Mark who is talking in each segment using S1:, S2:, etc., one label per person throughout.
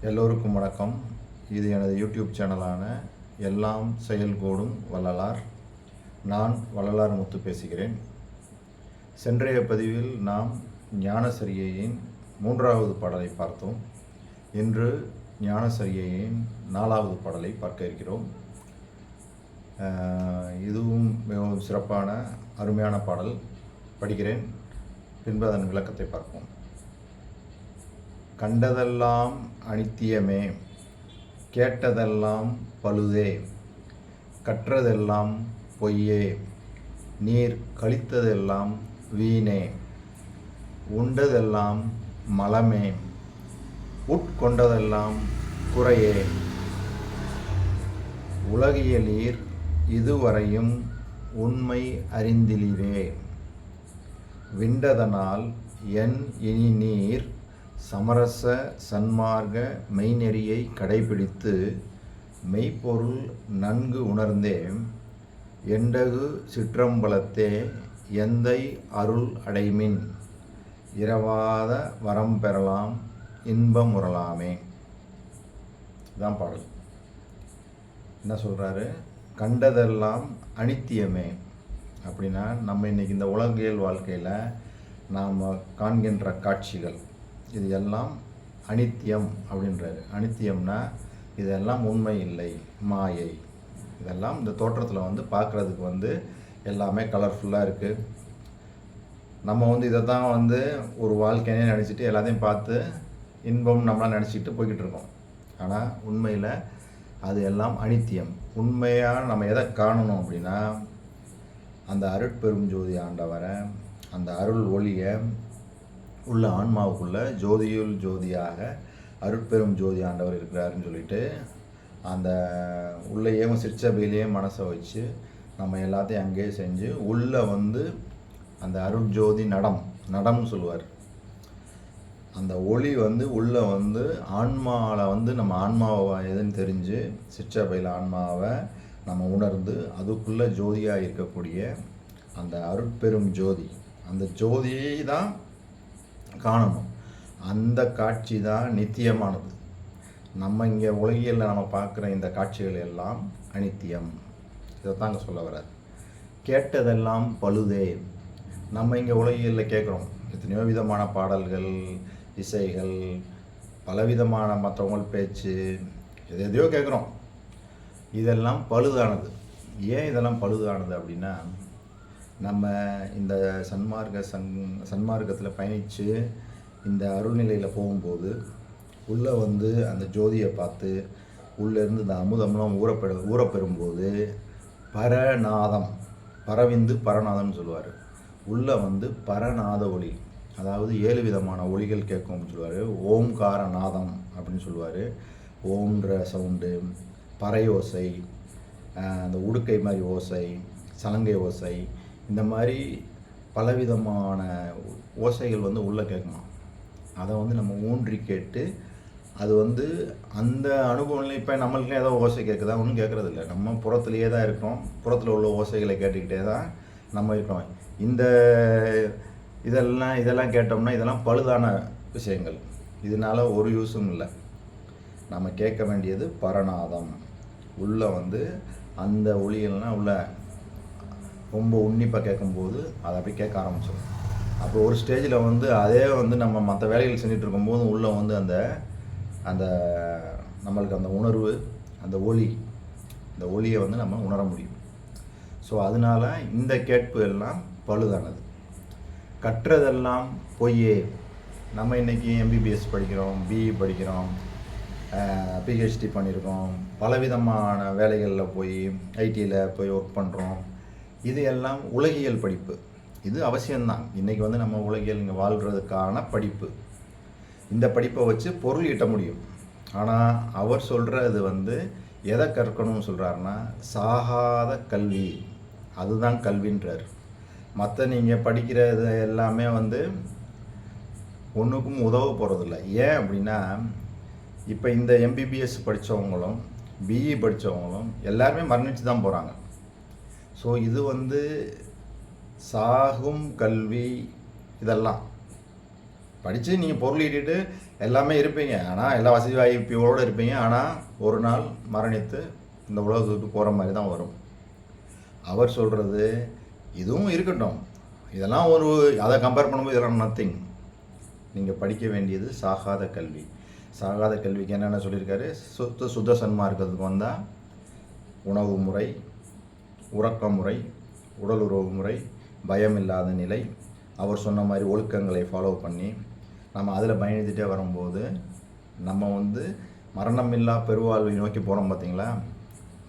S1: எல்லோருக்கும் வணக்கம். இது எனது யூடியூப் சேனலான எல்லாம் செயல்கூடும் வள்ளலார். நான் வள்ளலார் முத்து பேசுகிறேன். சென்றைய பதிவில் நாம் ஞானசரியையின் மூன்றாவது பாடலை பார்த்தோம். இன்று ஞானசரியையின் நாலாவது பாடலை பார்க்க இருக்கிறோம். இதுவும் மிகவும் சிறப்பான அருமையான பாடல். படிக்கிறேன். பின்பு அதன் விளக்கத்தை பார்ப்போம். கண்டதெல்லாம் அனித்தியமே கேட்டதெல்லாம் பழுதே கற்றதெல்லாம் பொய்யே நீர் கழித்ததெல்லாம் வீணே உண்டதெல்லாம் மலமே உட்கொண்டதெல்லாம் குறையே. உலகியலீர் இதுவரையும் உண்மை அறிந்திலீரே. விண்டதனால் என் இனி நீர் சமரச சன்மார்க்க மெய்நெறியை கடைபிடித்து மெய்ப்பொருள் நன்கு உணர்ந்தே எண்டகு சிற்றம்பலத்தே எந்தை அருள் அடைமின். இரவாத வரம் பெறலாம் இன்பம் உறலாமே. இதான் பாடல். என்ன சொல்கிறாரு கண்டதெல்லாம் அனித்தியமே. அப்படின்னா நம்ம இன்றைக்கி இந்த உலகியல் வாழ்க்கையில் நாம் காண்கின்ற காட்சிகள். இது எல்லாம் அனித்தியம் அப்படின்றாரு. அனித்தியம்னா இதெல்லாம் உண்மை இல்லை மாயை. இதெல்லாம் இந்த தோற்றத்தில் வந்து பார்க்குறதுக்கு வந்து எல்லாமே கலர்ஃபுல்லாக இருக்குது நம்ம வந்து இதை தான் வந்து ஒரு வாழ்க்கையே நினச்சிட்டு எல்லாத்தையும் பார்த்து இன்பம் நம்மளாம் நினச்சிக்கிட்டு போய்கிட்டு இருக்கோம். ஆனால் உண்மையில் அது எல்லாம் அனித்தியம். உண்மையாக நம்ம எதை காணணும் அப்படின்னா அந்த அருட்பெரும் ஜோதி ஆண்டவரை அந்த அருள் ஒளியை உள்ள ஆன்மாவுக்குள்ள ஜோதியுள் ஜோதியாக அருட்பெரும் ஜோதி ஆண்டவர் இருக்கிறாருன்னு சொல்லிட்டு அந்த உள்ளேயும் சிற்சபையிலேயே மனசை வச்சு நம்ம எல்லாத்தையும் அங்கேயே செஞ்சு உள்ளே வந்து அந்த அருட்ஜோதி நடம் நடம்னு சொல்லுவார். அந்த ஒளி வந்து உள்ளே வந்து ஆன்மாவில் வந்து நம்ம ஆன்மாவை எதுன்னு தெரிஞ்சு சிற்றபையில் ஆன்மாவை நம்ம உணர்ந்து அதுக்குள்ளே ஜோதியாக இருக்கக்கூடிய அந்த அருட்பெரும் ஜோதி. அந்த ஜோதியை தான் காணணும். அந்த காட்சி தான் நித்தியமானது. நம்ம இங்கே உலகியலில் நம்ம பார்க்குற இந்த காட்சிகள் எல்லாம் அனித்தியம். இதை தாங்க சொல்ல வராது கேட்டதெல்லாம் பழுதே. நம்ம இங்கே உலகியலில் கேட்குறோம். எத்தனையோ விதமான பாடல்கள் இசைகள் பலவிதமான மற்றவங்க பேச்சு எது எதையோ கேட்குறோம். இதெல்லாம் பழுதானது. ஏன் இதெல்லாம் பழுதானது அப்படின்னா நம்ம இந்த சன்மார்க்க சன் சன்மார்க்கத்தில் பயணித்து இந்த அருள்நிலையில் போகும்போது உள்ளே வந்து அந்த ஜோதியை பார்த்து உள்ளேருந்து இந்த அமுதம்லாம் ஊறப்பெற ஊறப்பெறும்போது பரநாதம் பரவிந்து பரநாதம்னு சொல்லுவார். உள்ளே வந்து பரநாத ஒளி அதாவது ஏழு விதமான ஒளிகள் கேட்கும் அப்படின்னு சொல்லுவார். ஓம்கார நாதம் அப்படின்னு சொல்லுவார். ஓம்ன்ற சவுண்டு பறை ஓசை அந்த உடுக்கை மாதிரி ஓசை சலங்கை ஓசை இந்த மாதிரி பலவிதமான ஓசைகள் வந்து உள்ளே கேட்குமா அதை வந்து நம்ம ஊன்றி கேட்டு அது வந்து அந்த அனுபவம்ல இப்போ நம்மளுக்கு ஏதோ ஓசை கேட்குதா? ஒன்றும் கேட்குறதில்ல. நம்ம புறத்துலேயே தான் இருக்கிறோம். புறத்தில் உள்ள ஓசைகளை கேட்டுக்கிட்டே தான் நம்ம இருக்கிறோம். இந்த இதெல்லாம் இதெல்லாம் கேட்டோம்னா இதெல்லாம் பழுதான விஷயங்கள். இதனால் ஒரு யூஸும் இல்லை. நம்ம கேட்க வேண்டியது பரநாதம். உள்ளே வந்து அந்த ஒளிகள்னால் உள்ள ரொம்ப உன்னிப்பாக கேட்கும்போது அதை அப்படி கேட்க ஆரம்பிச்சிடும் அப்போ ஒரு ஸ்டேஜில் வந்து அதே வந்து நம்ம மற்ற வேலைகள் செஞ்சுட்டு இருக்கும்போது உள்ளே வந்து அந்த அந்த நம்மளுக்கு அந்த உணர்வு அந்த ஒளி அந்த ஒளியை வந்து நம்ம உணர முடியும். ஸோ அதனால இந்த கேட்பு எல்லாம் பழுதானது. கற்றதெல்லாம் பொய்யே. நம்ம இன்றைக்கி எம்பிபிஎஸ் படிக்கிறோம் பிஇ படிக்கிறோம் பிஹெச்டி பண்ணியிருக்கோம். பலவிதமான வேலைகளில் போய் ஐடியில் போய் ஒர்க் பண்ணுறோம் இது எல்லாம் உலகியல் படிப்பு. இது அவசியம்தான். இன்றைக்கி வந்து நம்ம உலகியல் இங்கே வாழ்கிறதுக்கான படிப்பு. இந்த படிப்பை வச்சு பொருள் ஈட்ட முடியும். ஆனால் அவர் சொல்கிறது வந்து எதை கற்கணும்னு சொல்கிறாருன்னா சாகாத கல்வி. அதுதான் கல்வின்றார். மற்ற நீங்கள் படிக்கிறது எல்லாமே வந்து ஒன்றுக்கும் உதவ போகிறதில்ல ஏன் அப்படின்னா இப்போ இந்த எம்பிபிஎஸ் படித்தவங்களும் பிஇ படித்தவங்களும் எல்லாருமே மரணிச்சு தான் போகிறாங்க ஸோ இது வந்து சாகும் கல்வி இதெல்லாம். படித்து நீங்கள் பொருள் ஈட்டிட்டு எல்லாமே இருப்பீங்க. ஆனால் எல்லா வசதி வாய்ப்போடு இருப்பீங்க. ஆனால் ஒரு நாள் மரணித்து இந்த உலகத்தை விட்டு போகிற மாதிரி தான் வரும். அவர் சொல்கிறது இதுவும் இருக்கட்டும். இதெல்லாம் ஒரு அதை கம்பேர் பண்ணும்போது இதெல்லாம் நத்திங் நீங்கள் படிக்க வேண்டியது சாகாத கல்வி. சாகாத கல்விக்கு என்னென்ன சொல்லியிருக்காரு? சுத்த சுத்த சன்மார்க்கத்துக்கு வந்தால் உணவு முறை உறக்க முறை உடல் உறவு முறை பயம் இல்லாத நிலை. அவர் சொன்ன மாதிரி ஒழுக்கங்களை ஃபாலோ பண்ணி நம்ம அதில் பயணித்துட்டே வரும்போது நம்ம வந்து மரணமில்லா பெருவாழ்வை நோக்கி போகிறோம் பார்த்தீங்களா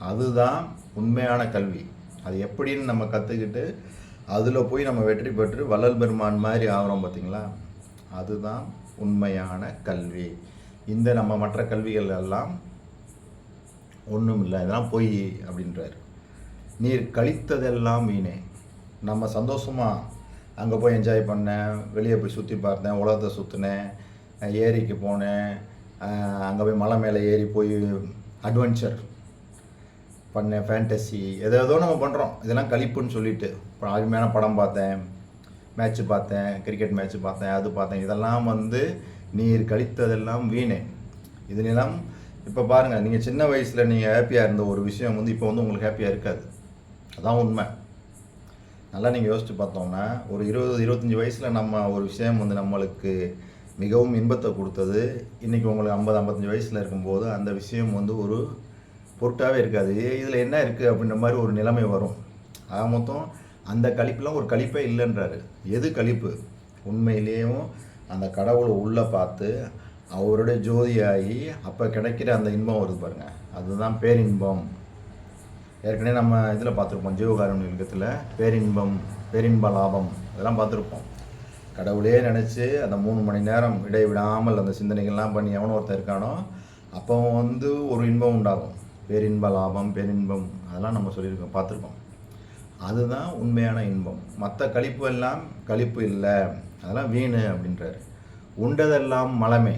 S1: அதுதான் உண்மையான கல்வி. அது எப்படின்னு நம்ம கற்றுக்கிட்டு அதில் போய் நம்ம வெற்றி பெற்று வள்ளல் பெருமான் மாதிரி ஆகிறோம் பார்த்தீங்களா அதுதான் உண்மையான கல்வி. இந்த நம்ம மற்ற கல்விகள் எல்லாம் ஒன்றும் இல்லை இதெல்லாம் பொய் அப்படின்றார். நீர் கழித்ததெல்லாம் வீணே. நம்ம சந்தோஷமாக அங்கே போய் என்ஜாய் பண்ணேன். வெளியே போய் சுற்றி பார்த்தேன். உலகத்தை சுற்றினேன் ஏரிக்கு போனேன். அங்கே போய் மலை மேலே ஏறி போய் அட்வென்ச்சர் பண்ணேன். ஃபேண்டசி எதோ ஏதோ நம்ம பண்ணுறோம் இதெல்லாம் கழிப்புன்னு சொல்லிட்டு. இப்போ அருமையான படம் பார்த்தேன். மேட்ச்சு பார்த்தேன். கிரிக்கெட் மேட்ச்சு பார்த்தேன். அது பார்த்தேன். இதெல்லாம் வந்து நீர் கழித்ததெல்லாம் வீணே. இதுலாம் இப்போ பாருங்கள் நீங்கள் சின்ன வயசில் நீங்கள் ஹாப்பியாக இருந்த ஒரு விஷயம் வந்து இப்போ வந்து உங்களுக்கு ஹாப்பியாக இருக்காது. அதான் உண்மை. நல்லா நீங்கள் யோசித்து பார்த்தோம்னா ஒரு இருபது இருபத்தஞ்சி வயசில் நம்ம ஒரு விஷயம் வந்து நம்மளுக்கு மிகவும் இன்பத்தை கொடுத்தது. இன்றைக்கி உங்களுக்கு ஐம்பது ஐம்பத்தஞ்சு வயசில் இருக்கும்போது அந்த விஷயம் வந்து ஒரு பொருட்டாகவே இருக்காது. இதில் என்ன இருக்குது அப்படின்ற மாதிரி ஒரு நிலைமை வரும். ஆக மொத்தம் அந்த கழிப்புலாம் ஒரு கழிப்பே இல்லைன்றாரு. எது கழிப்பு? உண்மையிலேயும் அந்த கடவுளை உள்ளே பார்த்து அவருடைய ஜோதியாகி அப்போ கிடைக்கிற அந்த இன்பம் வருது பாருங்கள் அதுதான் பேரின்பம். ஏற்கனவே நம்ம இதில் பார்த்துருப்போம் ஜீவகாருண்ய யுகத்தில் பேரின்பம் பேரின்ப லாபம் இதெல்லாம் பார்த்துருப்போம். கடவுளே நினச்சி அந்த மூணு மணி நேரம் இடைவிடாமல் அந்த சிந்தனைகள்லாம் பண்ணி எவனோ ஒருத்தர் இருக்கானோ அப்போ வந்து ஒரு இன்பம் உண்டாகும். பேரின்ப லாபம் பேரின்பம் அதெல்லாம் நம்ம சொல்லியிருக்கோம் பார்த்துருக்கோம் அதுதான் உண்மையான இன்பம். மற்ற கழிப்பு எல்லாம் கழிப்பு இல்லை. அதெல்லாம் வீணு அப்படின்றாரு. உண்டதெல்லாம் மலமே.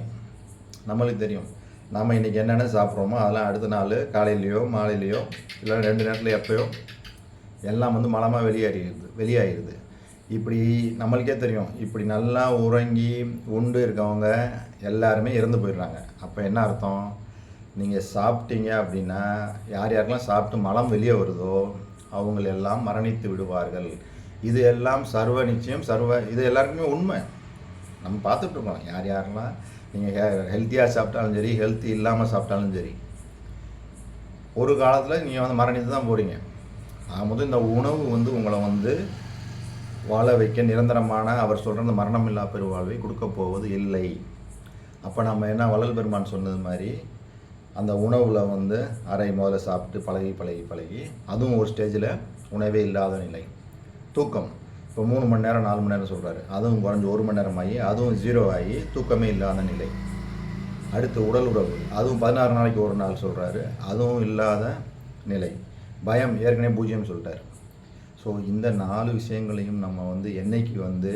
S1: நம்மளுக்கு தெரியும். நம்ம இன்றைக்கி என்னென்ன சாப்பிட்றோமோ அதெல்லாம் அடுத்த நாள் காலையிலையோ மாலையிலையோ இல்லை ரெண்டு நேரத்தில் எப்போயோ எல்லாம் வந்து மலமாக வெளியேறிடுது வெளியாகிடுது இப்படி நம்மளுக்கே தெரியும். இப்படி நல்லா உறங்கி உண்டு இருக்கவங்க எல்லாருமே இறந்து போயிடுறாங்க. அப்போ என்ன அர்த்தம்? நீங்கள் சாப்பிட்டீங்க அப்படின்னா யார் யாருக்கெல்லாம் சாப்பிட்டு மலம் வெளியே வருதோ அவங்களெல்லாம் மரணித்து விடுவார்கள். இது எல்லாம் சர்வ நிச்சயம் சர்வ இது எல்லாருக்குமே உண்மை. நம்ம பார்த்துட்ருக்கோம் யார் யாரெல்லாம் நீங்கள் ஹெ ஹெல்த்தியாக சாப்பிட்டாலும் சரி ஹெல்த்தி இல்லாமல் சாப்பிட்டாலும் சரி ஒரு காலத்தில் நீங்கள் வந்து மரணித்து தான் போகிறீங்க ஆகும்போது இந்த உணவு வந்து உங்களை வந்து வாழ வைக்க நிரந்தரமான அவர் சொல்கிற அந்த மரணமில்லா பெருவாழ்வை கொடுக்க போவது இல்லை. அப்போ நம்ம என்ன வள்ளல் பெருமான் சொன்னது மாதிரி அந்த உணவில் வந்து அரை முதல்ல சாப்பிட்டு பழகி பழகி பழகி அதுவும் ஒரு ஸ்டேஜில் உணவே இல்லாத நிலை. தூக்கம். இப்போ மூணு மணி நேரம் நாலு மணி நேரம் சொல்கிறாரு அதுவும் குறைஞ்சி ஒரு மணி நேரம் ஆகி அதுவும் ஜீரோ ஆகி தூக்கமே இல்லாத நிலை. அடுத்து உடல் உறவு. அதுவும் பதினாறு நாளைக்கு ஒரு நாள் சொல்கிறாரு அதுவும் இல்லாத நிலை. பயம் ஏற்கனவே பூஜ்ஜியம் சொல்லிட்டார். ஸோ இந்த நாலு விஷயங்களையும் நம்ம வந்து என்னைக்கு வந்து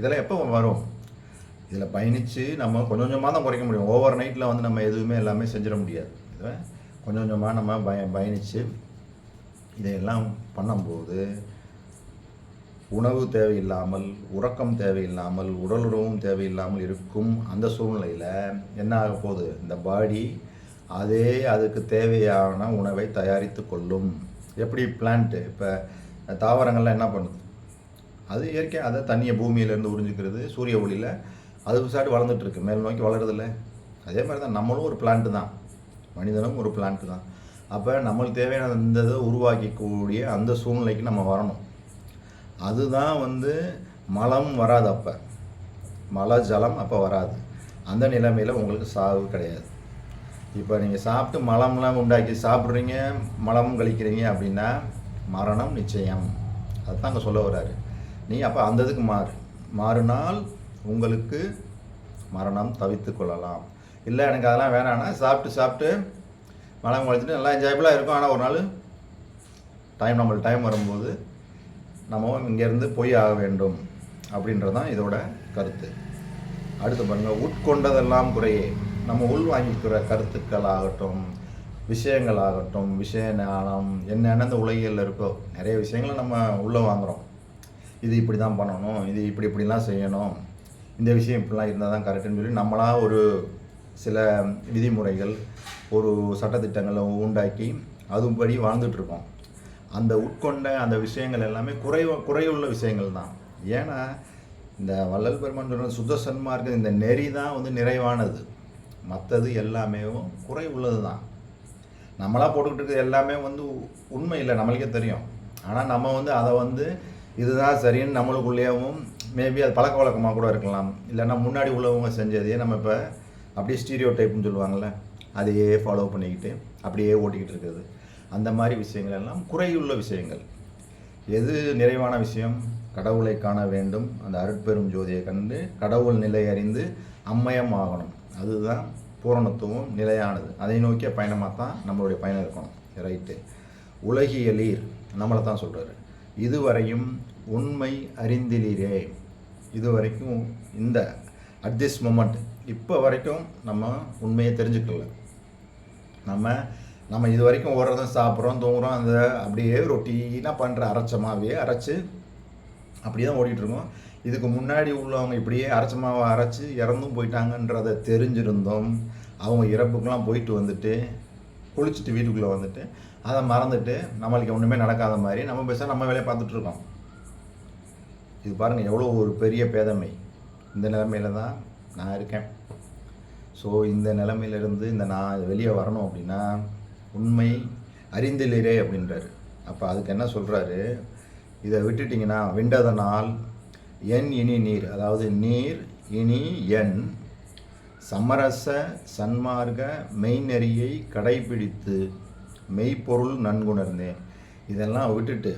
S1: இதெல்லாம் எப்போ வரும்? இதில் பயணித்து நம்ம கொஞ்சம் கொஞ்சமாக தான் குறைக்க முடியும். ஓவர் நைட்டில் வந்து நம்ம எதுவுமே எல்லாமே செஞ்சிட முடியாது. இதை கொஞ்சம் கொஞ்சமாக நம்ம பய பயணித்து இதையெல்லாம் பண்ணும்போது உணவு தேவையில்லாமல் உறக்கம் தேவையில்லாமல் உடலுறவும் தேவையில்லாமல் இருக்கும் அந்த சூழ்நிலையில் என்ன ஆக போகுது? இந்த பாடி அதே அதுக்கு தேவையான உணவை தயாரித்து கொள்ளும். எப்படி பிளான்ட்டு இப்போ தாவரங்கள்லாம் என்ன பண்ணுது? அது இயற்கை அதை தண்ணியை பூமியிலேருந்து உறிஞ்சிக்கிறது சூரிய ஒளியில் அது விசாட்டு வளர்ந்துட்டுருக்கு மேல் நோக்கி வளருதில்ல. அதே மாதிரி தான் நம்மளும் ஒரு பிளான்ட்டு தான். மனிதனும் ஒரு பிளான்ட்டு தான். அப்போ நம்மளுக்கு தேவையான இந்த இதை உருவாக்கக்கூடிய அந்த சூழ்நிலைக்கு நம்ம வரணும். அதுதான் வந்து மலம் வராது அப்போ. மழை ஜலம் அப்போ வராது. அந்த நிலைமையில் உங்களுக்கு சாவு கிடையாது. இப்போ நீங்கள் சாப்பிட்டு மலம்லாம் உண்டாக்கி சாப்பிட்றீங்க மலம் கழிக்கிறீங்க அப்படின்னா மரணம் நிச்சயம். அதுதான் அங்கே சொல்ல வர்றாரு. நீ அப்போ அந்த இதுக்கு மாறு. மாறினால் உங்களுக்கு மரணம் தவித்து கொள்ளலாம். இல்லை எனக்கு அதெல்லாம் வேணாம்னா சாப்பிட்டு சாப்பிட்டு மலம் கழிச்சிட்டு நல்லா என்ஜாயபிளாக இருக்கும். ஆனால் ஒரு நாள் டைம் நம்மளுக்கு டைம் வரும்போது நம்ம இங்கேருந்து போய் ஆக வேண்டும் அப்படின்றது தான் இதோட கருத்து. அடுத்து பாருங்கள் உட்கொண்டதெல்லாம் குறையே. நம்ம உள் வாங்கிக்கிற கருத்துக்கள் ஆகட்டும் விஷயங்கள் ஆகட்டும் விஷய ஞானம் என்னென்ன இந்த உலகில் இருக்கோ நிறைய விஷயங்களை நம்ம உள்ளே வாங்குகிறோம் இது இப்படி தான் பண்ணணும் இது இப்படி இப்படிலாம் செய்யணும். இந்த விஷயம் இப்படிலாம் இருந்தால் தான் கரெக்டுன்னு சொல்லி நம்மளாக ஒரு சில விதிமுறைகள் ஒரு சட்டத்திட்டங்களை உண்டாக்கி அதுபடி வாழ்ந்துட்டுருக்கோம் அந்த உட்கொண்ட அந்த விஷயங்கள் எல்லாமே குறை குறையுள்ள விஷயங்கள் தான் ஏன்னா இந்த வள்ளல் பெருமான் சொல்கிற சுத்த சன்மார்க்க இந்த நெறி தான் வந்து நிறைவானது. மற்றது எல்லாமே குறை உள்ளது தான் நம்மளாக போட்டுக்கிட்டு இருக்கிறது எல்லாமே வந்து உண்மை இல்லை நம்மளுக்கே தெரியும். ஆனால் நம்ம வந்து அதை வந்து இதுதான் சரின்னு நம்மளுக்குள்ளேயும் மேபி அது பழக்க வழக்கமாக கூட இருக்கலாம். இல்லைன்னா முன்னாடி உள்ளவங்க செஞ்சதையே நம்ம இப்போ அப்படியே ஸ்டீரியோ டைப்னு சொல்லுவாங்கள்ல அதையே ஃபாலோ பண்ணிக்கிட்டு அப்படியே ஓட்டிக்கிட்டு இருக்கிறது. அந்த மாதிரி விஷயங்கள் எல்லாம் குறையுள்ள விஷயங்கள். எது நிறைவான விஷயம்? கடவுளை காண வேண்டும். அந்த அருட்பெரும் ஜோதியை கண்டு கடவுள் நிலை அறிந்து அம்மயம் ஆகணும். அதுதான் பூரணத்துவம் நிலையானது. அதை நோக்கிய பயணமாக தான் நம்மளுடைய பயணம் இருக்கணும். ரைட்டு உலகியலீர் நம்மளை தான் சொல்கிறாரு இதுவரையும் உண்மை அறிந்திலீரே. இதுவரைக்கும் இந்த அட் திஸ் மொமெண்ட் இப்போ வரைக்கும் நம்ம உண்மையை தெரிஞ்சுக்கல. நம்ம நம்ம இது வரைக்கும் ஓடுறதும் சாப்பிட்றோம் தூங்குறோம் அந்த அப்படியே ரொட்டீனாக பண்ணுற அரைச்சமாகவே அரைச்சி அப்படியே தான் ஓடிட்டுருக்கோம். இதுக்கு முன்னாடி உள்ளவங்க இப்படியே அரைச்ச மாவை அரைச்சி இறந்தும் போயிட்டாங்கன்றதை தெரிஞ்சிருந்தோம். அவங்க இறப்புக்கெலாம் போயிட்டு வந்துட்டு குளிச்சுட்டு வீட்டுக்குள்ளே வந்துட்டு அதை மறந்துட்டு நம்மளுக்கு ஒன்றுமே நடக்காத மாதிரி நம்ம பேச நம்ம வேலையை பார்த்துட்ருக்கோம் இது பாருங்கள் எவ்வளோ ஒரு பெரிய பேதமை. இந்த நிலமையில தான் நான் இருக்கேன். ஸோ இந்த நிலமையிலேருந்து இந்த நான் வெளியே வரணும் அப்படின்னா உண்மை அறிந்திலரே அப்படின்றாரு. அப்போ அதுக்கு என்ன சொல்கிறாரு இதை விட்டுட்டிங்கன்னா விண்டதனால் என் இனி நீர் அதாவது நீர் இனி என் சமரச சன்மார்க்க மெய்நெறியை கடைபிடித்து மெய்ப்பொருள் நன்குணர்ந்தேன். இதெல்லாம் விட்டுட்டு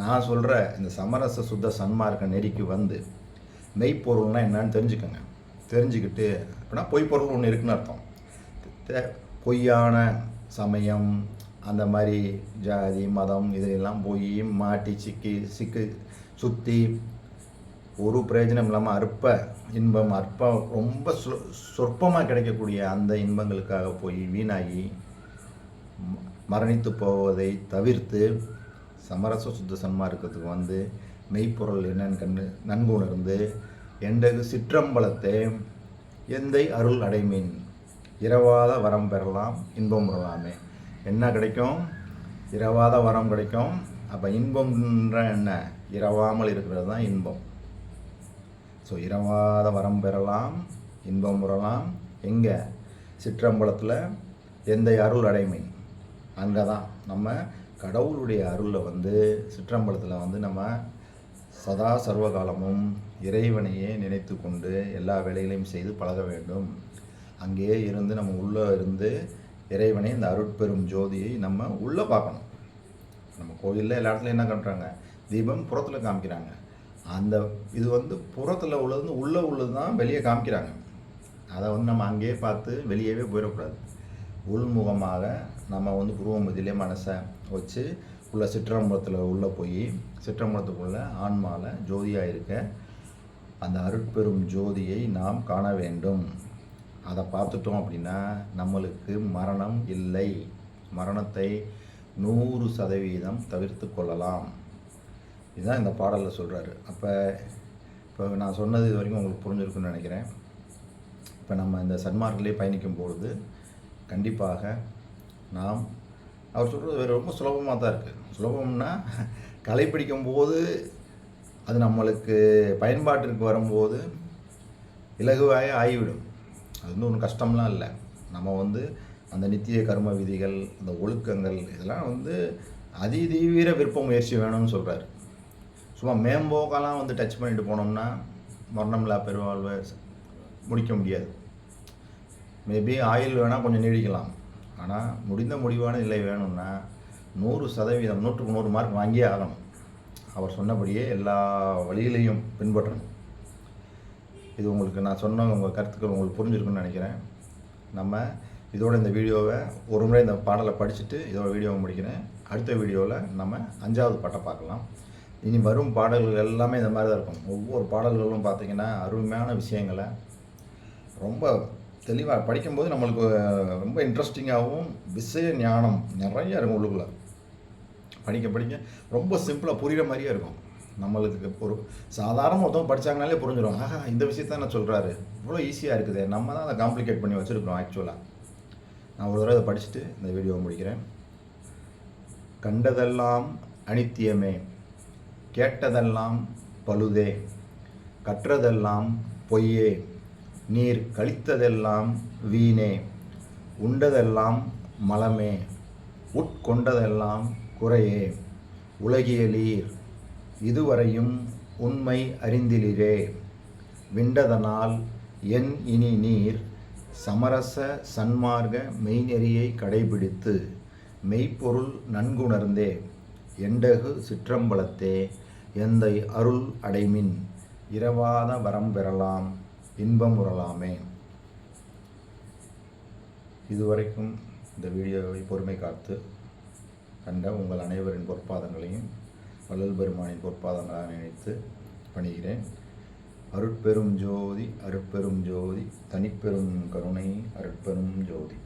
S1: நான் சொல்கிற இந்த சமரச சுத்த சன்மார்க்க நெறிக்கு வந்து மெய்ப்பொருள்னா என்னன்னு தெரிஞ்சுக்கோங்க. தெரிஞ்சுக்கிட்டு அப்படின்னா பொய்ப்பொருள் ஒன்று இருக்குன்னு அர்த்தம். பொய்யான சமயம் அந்த மாதிரி ஜாதி மதம் இதையெல்லாம் போய் மாட்டி சிக்கி சிக்கு சுற்றி ஒரு பிரயோஜனம் இல்லாமல் அற்ப இன்பம் அற்ப ரொம்ப சொற்பமாக கிடைக்கக்கூடிய அந்த இன்பங்களுக்காக போய் வீணாகி மரணித்து போவதை தவிர்த்து சமரச சுத்த சன்மார்க்கத்துக்கு வந்து மெய்ப்பொருள் என்னன்னு கண்டு நன்கு உணர்ந்து எண்டகு சிற்றம்பலத்தை எந்தை அருள் அடைமீன்? இரவாத வரம் பெறலாம் இன்பம் பெறலாமே. என்ன கிடைக்கும்? இரவாத வரம் கிடைக்கும். அப்போ இன்பம்ன்ற என்ன? இரவாமல் இருக்கிறது தான் இன்பம். ஸோ இரவாத வரம் பெறலாம் இன்பம் பெறலாம். எங்கே? சிற்றம்பலத்தில் எந்த அருள் அடைமை? அங்கே தான் நம்ம கடவுளுடைய அருளை வந்து சிற்றம்பலத்தில் வந்து நம்ம சதா சர்வகாலமும் இறைவனையே நினைத்து கொண்டு எல்லா வேலைகளையும் செய்து பழக வேண்டும். அங்கேயே இருந்து நம்ம உள்ளே இருந்து இறைவனை இந்த அருட்பெரும் ஜோதியை நம்ம உள்ளே பார்க்கணும். நம்ம கோயிலில் எல்லா இடத்துலையும் என்ன பண்ணுறாங்க தீபம் புறத்தில் காமிக்கிறாங்க. அந்த இது வந்து புறத்தில் உள்ளது உள்ளே உள்ளது தான் வெளியே காமிக்கிறாங்க. அதை வந்து நம்ம அங்கேயே பார்த்து வெளியவே போயிடக்கூடாது. உள்முகமாக நம்ம வந்து புருவமதியிலே மனசை வச்சு உள்ள சிற்றம்பலத்தில் உள்ளே போய் சிற்றம்பலத்துக்குள்ள ஆன்மாவில் ஜோதியாக இருக்க அந்த அருட்பெரும் ஜோதியை நாம் காண வேண்டும். அதை பார்த்துட்டோம் அப்படின்னா நம்மளுக்கு மரணம் இல்லை. மரணத்தை நூறு சதவீதம் தவிர்த்து கொள்ளலாம். இதுதான் இந்த பாடலில் சொல்கிறாரு அப்போ இப்போ நான் சொன்னது இது வரைக்கும் உங்களுக்கு புரிஞ்சிருக்குன்னு நினைக்கிறேன். இப்போ நம்ம இந்த சன்மார்க்கிலே பயணிக்கும் பொழுது கண்டிப்பாக நாம் அவர் சொல்கிறது வேறு ரொம்ப சுலபமாக தான் இருக்குது சுலபம்னா கலைப்பிடிக்கும் போது அது நம்மளுக்கு பயன்பாட்டிற்கு வரும்போது இலகுவாக ஆகிவிடும். அது வந்து ஒன்றும் கஷ்டம்லாம் இல்லை. நம்ம வந்து அந்த நித்திய கர்ம விதிகள் அந்த ஒழுக்கங்கள் இதெல்லாம் வந்து அதிதீவிர விருப்ப முயற்சி வேணும்னு சொல்கிறார் சும்மா மேம்போக்கெல்லாம் வந்து டச் பண்ணிட்டு போனோம்னா மரணமில்லா பெருவாழ்வை முடிக்க முடியாது. மேபி ஆயில் வேணால் கொஞ்சம் நீடிக்கலாம். ஆனால் முடிந்த முடிவான நிலை வேணும்னா நூறு சதவீதம் நூற்றுக்கு நூறு மார்க் வாங்கியே ஆகணும். அவர் சொன்னபடியே எல்லா வழிகளையும் பின்பற்றணும். இது உங்களுக்கு நான் சொன்ன உங்கள் கருத்துக்கள் உங்களுக்கு புரிஞ்சிருக்குன்னு நினைக்கிறேன். நம்ம இதோட இந்த வீடியோவை ஒரு முறை இந்த பாடலை படிச்சுட்டு இதோட வீடியோவை முடிக்கிறேன். அடுத்த வீடியோவில் நம்ம அஞ்சாவது பாட்டை பார்க்கலாம். இனி வரும் பாடல்கள் எல்லாமே இந்த மாதிரி தான் இருக்கும். ஒவ்வொரு பாடல்களும் பார்த்திங்கன்னா அருமையான விஷயங்களை ரொம்ப தெளிவாக படிக்கும்போது நம்மளுக்கு ரொம்ப இன்ட்ரெஸ்டிங்காகவும் விஷய ஞானம் நிறைய இருக்கும் உள்ளுக்குள்ளே. படிக்க படிக்க ரொம்ப சிம்பிளாக புரிகிற மாதிரியே இருக்கும். நம்மளுக்கு பொறு சாதாரண ஒருத்தவங்க படித்தாங்கனாலே புரிஞ்சிடும் ஆஹா இந்த விஷயத்த நான் சொல்கிறாரு இவ்வளோ ஈஸியாக இருக்குது. நம்ம தான் அதை காம்ப்ளிகேட் பண்ணி வச்சுருக்கிறோம் ஆக்சுவலாக நான் ஒரு தடவை இதை படிச்சுட்டு இந்த வீடியோவை முடிக்கிறேன். கண்டதெல்லாம் அனித்தியமே கேட்டதெல்லாம் பழுதே கற்றதெல்லாம் பொய்யே நீர் கழித்ததெல்லாம் வீணே உண்டதெல்லாம் மலமே உட்கொண்டதெல்லாம் குறையே உலகியலீர் இதுவரையும் உண்மை அறிந்திலிரே. விண்டதனால் என் இனி நீர் சமரச சன்மார்க்க மெய்நெறியை கடைபிடித்து மெய்ப்பொருள் நன்குணர்ந்தே. எண்டகு சிற்றம்பலத்தே எந்தை அருள் அடைமின் இரவாத வரம் பெறலாம் இன்பம் உறலாமே. இதுவரைக்கும் இந்த வீடியோவை பொறுமை காத்து கண்ட உங்கள் அனைவரின் பொற்பாதங்களையும் வள்ளல் பெருமானின் பொற்பாதங்களாக நினைத்து பணிகிறேன். அருட்பெரும் ஜோதி அருட்பெரும் ஜோதி தனிப்பெரும் கருணை அருட்பெரும் ஜோதி.